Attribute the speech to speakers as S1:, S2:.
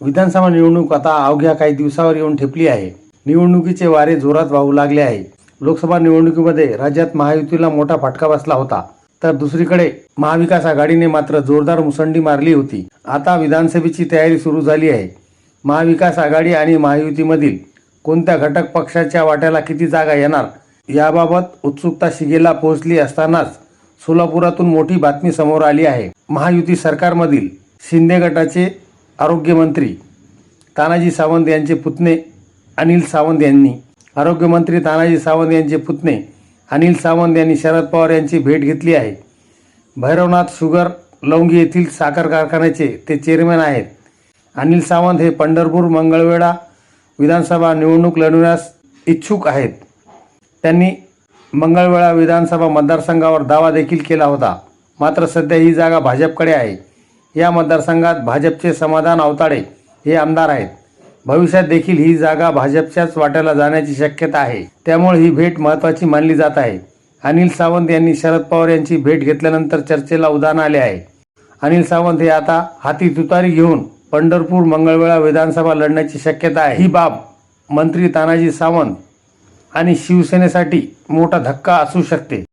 S1: विधानसभा निवडणूक आता अवघ्या काही दिवसावर येऊन ठेपली आहे. निवडणुकीचे वारे जोरात वाहू लागले आहे. लोकसभा निवडणुकीमध्ये राज्यात महायुतीला मोठा फटका बसला होता. तर दुसरीकडे महाविकास आघाडीने मात्र जोरदार मुसंडी मारली होती. आता विधानसभेची तयारी सुरू झाली आहे. महाविकास आघाडी आणि महायुतीमधील कोणत्या घटक पक्षाच्या वाट्याला किती जागा येणार याबाबत उत्सुकता शिगेला पोहोचली असतानाच सोलापुरातून मोठी बातमी समोर आली आहे. महायुती सरकारमधील शिंदे गटाचे आरोग्यमंत्री तानाजी सावंत यांचे पुतणे अनिल सावंत यांनी. आरोग्यमंत्री तानाजी सावंत यांचे पुतणे अनिल सावंत यांनी शरद पवार यांची भेट घेतली आहे. भैरवनाथ शुगर लवंगी येथील साखर कारखान्याचे ते चेअरमॅन आहेत. अनिल सावंत हे पंढरपूर मंगळवेढा विधानसभा निवडणूक लढवण्यास इच्छुक आहेत. त्यांनी मंगळवेळा विधानसभा मतदारसंघावर दावा देखील केला होता. मात्र सध्या ही जागा भाजपकडे आहे. या मतदारसंघात भाजपचे समाधान अवताडे हे आमदार आहेत. भविष्यात देखील ही जागा भाजपच्याच वाट्याला जाण्याची शक्यता आहे. त्यामुळे ही भेट महत्त्वाची मानली जात आहे. अनिल सावंत यांनी शरद पवार यांची भेट घेतल्यानंतर चर्चेला उदाहरण आले आहे. अनिल सावंत हे आता हाती तुतारी घेऊन पंढरपूर मंगळवेळा विधानसभा लढण्याची शक्यता आहे. ही बाब मंत्री तानाजी सावंत आणि शिवसेनेसाठी मोठा धक्का असू शकते.